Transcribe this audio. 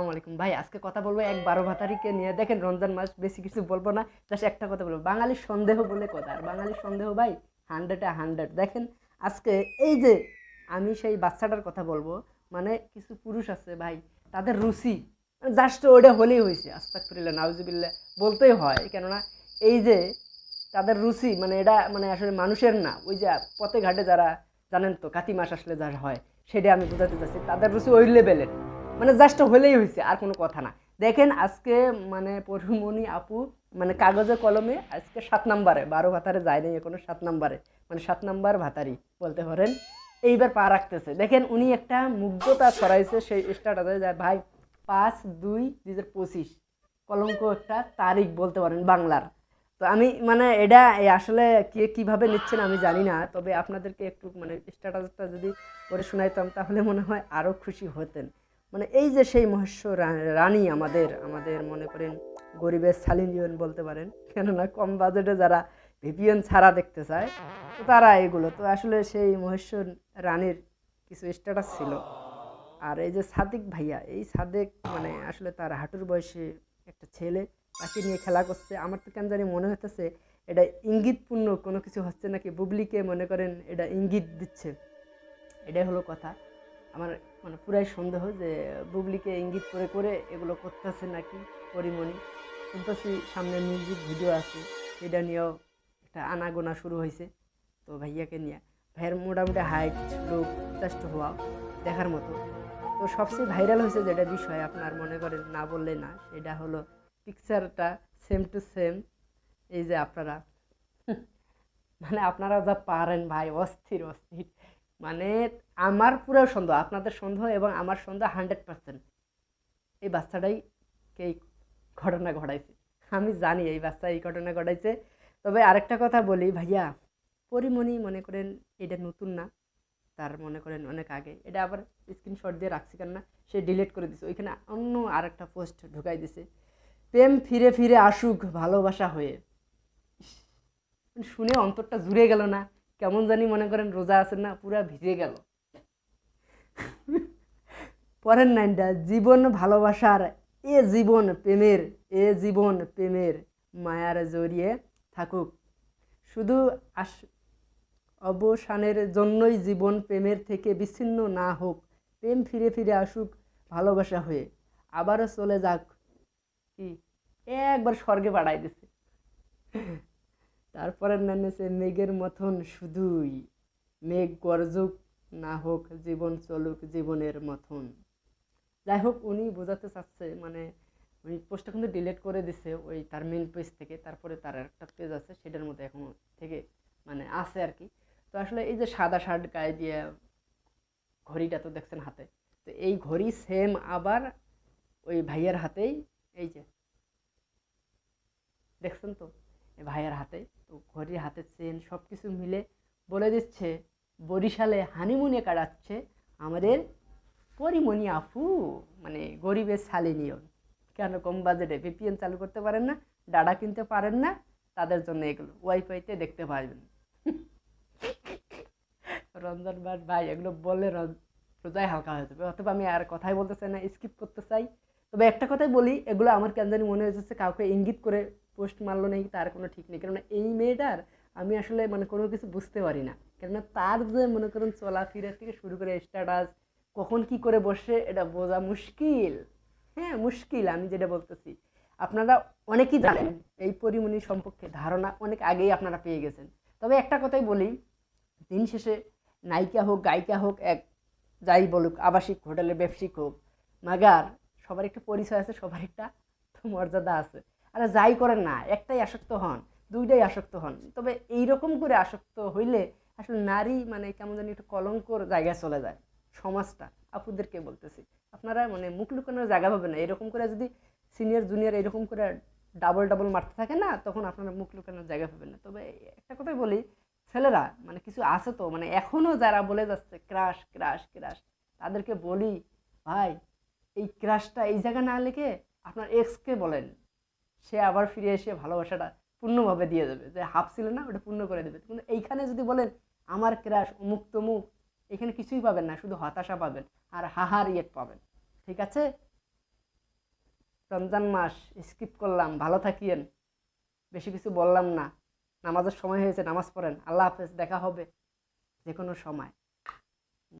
আসসালামু আলাইকুম। ভাই, আজকে কথা বলব এক বারো ভাতারিকে নিয়ে। দেখেন, রমজান মাস বেশি কিছু বলব না জাস্ট একটা কথা বলব। বাঙালির সন্দেহ বলে কথা। আর বাঙালির সন্দেহ, ভাই হান্ড্রেডে হান্ড্রেড দেখেন, আজকে এই যে আমি সেই বাচ্চাটার কথা বলব মানে কিছু পুরুষ আছে, ভাই, তাদের রুচি জাস্ট ওটা হলেই হয়েছে। আস্তাকফিরিল্লা নাউজুবিল্লা বলতেই হয়। কেননা এই যে তাদের রুচি মানে এটা মানে আসলে মানুষের না। ওই যে পথে ঘাটে যারা, জানেন তো, কাতি মাস আসলে যা হয়, সেটা আমি বোঝাতে চাচ্ছি। তাদের রুচি ওই লেভেলের মানে জাস্ট হলেই হয়েছে, আর কোনো কথা না। দেখেন আজকে মানে পরুমণি আপু মানে কাগজে কলমে আজকে সাত নাম্বারে, বারো ভাতারে যায় নাই, এখনও সাত নাম্বারে। মানে সাত নাম্বার ভাতারি, বলতে পারেন। এইবার পা রাখতেছে। দেখেন উনি একটা মুগ্ধতা ছড়াইছে সেই স্টার্টাতে যায় ভাই, পাঁচ দুই দুই হাজার পঁচিশ, কলঙ্ক একটা তারিখ বলতে পারেন বাংলার। তো আমি মানে এটা আসলে কে কীভাবে নিচ্ছেন আমি জানি না, তবে আপনাদেরকে একটু মানে স্ট্যাটাসটা যদি করে শোনাইতাম, তাহলে মনে হয় আরও খুশি হতেন। মানে এই যে সেই মহেশ্ব রানী আমাদের আমাদের মনে করেন গরিবের সালিনিয়ন বলতে পারেন, কেননা কম বাজেটে যারা ভিপিএন ছাড়া দেখতে চায়, তো তারা এগুলো। তো আসলে সেই মহেশ্বর রানীর কিছু স্ট্যাটাস ছিল। আর এই যে সাদিক ভাইয়া, এই সাদেক মানে আসলে তার হাঁটুর বয়সে একটা ছেলে, তাকে নিয়ে খেলা করছে। আমার তো কেন জানি মনে হতেছে এটা ইঙ্গিতপূর্ণ কোনো কিছু হচ্ছে নাকি? বুবলিকে মনে করেন এটা ইঙ্গিত দিচ্ছে। এটাই হলো কথা। আমার মানে পুরাই সন্দেহ যে বুবলিকে ইঙ্গিত করে করে এগুলো করতেছে নাকি পরিমণি। শুনতেছি সামনে মিউজিক ভিডিও আছে, এটা নিয়েও একটা আনাগোনা শুরু হয়েছে। তো ভাইয়াকে নিয়ে। ভাইয়ের মোটামুটি হাইট লুক জাস্ট হওয়া দেখার মতো। তো সবচেয়ে ভাইরাল হয়েছে যেটা বিষয় আপনার মনে করেন না বললে না, সেটা হলো পিকচারটা সেম টু সেম এই যে আপনারা। মানে আপনারা যা পারেন ভাই, অস্থির অস্থির। মানে আমার পুরো সন্দেহ, আপনাদের সন্দেহ এবং আমার সন্দেহ হান্ড্রেড পার্সেন্ট। এই বাচ্চাটাই এই ঘটনা ঘটাইছে? আমি জানি এই বাচ্চা এই ঘটনা ঘটাইছে। তবে আরেকটা কথা বলি, ভাইয়া, পরিমণি মনে করেন এটা নতুন না, তার মনে করেন অনেক আগে। এটা আবার স্ক্রিনশট দিয়ে রাখছি কেন না সে ডিলিট করে দিছে। ওইখানে অন্য আরেকটা পোস্ট ঢুকাই দিছে। প্রেম ফিরে ফিরে আসুক ভালোবাসা হয়ে। শুনে অন্তরটা জুড়ে গেল না। কেমন জানি মনে করেন রোজা আছেন না, পুরা ভিজে গেল। পরের নাইনটা, জীবন ভালোবাসার এ জীবন প্রেমের, এ জীবন প্রেমের মায়ার জড়িয়ে থাকুক। শুধু আস, অবসানের জন্যই জীবন প্রেমের থেকে বিচ্ছিন্ন না হোক, প্রেম ফিরে ফিরে আসুক ভালোবাসা হয়ে। আবারও চলে যাক, কি? একবার স্বর্গে পাঠাই দিছে। তারপরে নেমেছে মেঘের মতন শুধুই। মেঘ গর্জুক, না হোক জীবন চলুক জীবনের মতন। যাই হোক, উনি বোঝাতে চাচ্ছে মানে উনি পোস্টটা কিন্তু ডিলিট করে দিছে ওই তার মেন পেজ থেকে, তারপরে তার একটা পেজ আছে, সেটার মধ্যে এখনও থেকে মানে আছে আর কি। তো আসলে এই যে সাদা শার্ট গায়ে দিয়ে ঘড়িটা তো দেখছেন হাতে, তো এই ঘড়ি সেম আবার ওই ভাইয়ের হাতেই, এই যে। দেখছেন তো? ভাইয়ের হাতে, তো ঘড়ির হাতে চেন সব কিছু মিলে বলে দিচ্ছে, বরিশালে হানিমুনে কাটাচ্ছে আমাদের পরিমণি আপু মানে গরিবের শালিনীয়ন কেন কম বাজেটে? ভিপিএন চালু করতে পারেন না, ডাটা কিনতে পারেন না, তাদের জন্য এগুলো। ওয়াইফাইতে দেখতে পারবেন। রঞ্জন ভাই, এগুলো বললে রজ- রোজাই হালকা হয়ে যাবে। অথবা আমি আর কথাই বলতে চাই না স্কিপ করতে চাই। তবে একটা কথাই বলি, এগুলো আমার কেন জানি মনে হয়েছে কাউকে ইঙ্গিত করে পোস্ট মারলো নেই তার কোনো ঠিক নেই। কেননা এই মেয়েটার আমি আসলে মানে কোনো কিছু বুঝতে পারি না। কেননা তার যে মনে করুন চলাফেরা থেকে শুরু করে স্ট্যাটাস কখন কি করে বসে, এটা বোঝা মুশকিল। হ্যাঁ মুশকিল আমি যেটা বলতেছি। আপনারা অনেকেই জানেন, এই পরিমণি সম্পর্কে ধারণা অনেক আগেই আপনারা পেয়ে গেছেন। তবে একটা কথাই বলি, দিন শেষে নায়িকা হোক, গায়িকা হোক, এক যাই বলুক, আবাসিক হোটেলের ব্যবসায়িক হোক, মাগার সবার একটা পরিচয় আছে, সবার একটা মর্যাদা আছে। আর যাই করেন না, একটাই আসক্ত হন, দুইটাই আসক্ত হন। তবে এই রকম করে আসক্ত হইলে আসলে নারী মানে কেমন জানি একটু কলঙ্কর জায়গায় চলে যায়, সমাজটা। আপুদেরকে বলতেছি, আপনারা মানে মুখ লুকানোর জায়গা পাবেন না। এরকম করে যদি সিনিয়র জুনিয়র এরকম করে ডাবল ডাবল মারতে থাকে না, তখন আপনারা মুখ লুকানোর জায়গা পাবেন না। তবে একটা কথাই বলি, ছেলেরা মানে কিছু আছে তো মানে এখনও যারা বলে যাচ্ছে, ক্রাশ ক্রাশ ক্রাশ, তাদেরকে বলি, ভাই এই ক্রাশটা এই জায়গা না লিখে আপনার এক্সকে বলেন, সে আবার ফিরে এসে ভালোবাসাটা পূর্ণভাবে দিয়ে দেবে। যে হাফ ছিল না, ওটা পূর্ণ করে দেবে। কিন্তু এইখানে যদি বলেন, আমার ক্রাশ অমুক তমুক, এখানে কিছুই পাবেন না, শুধু হতাশা পাবেন আর হাহার ইয়েট পাবেন। ঠিক আছে? রমজান মাস স্কিপ করলাম, ভালো থাকিয়েন। বেশি কিছু বললাম না। নামাজের সময় হয়েছে, নামাজ পড়েন। আল্লাহ হাফেজ, দেখা হবে যে কোনো সময়।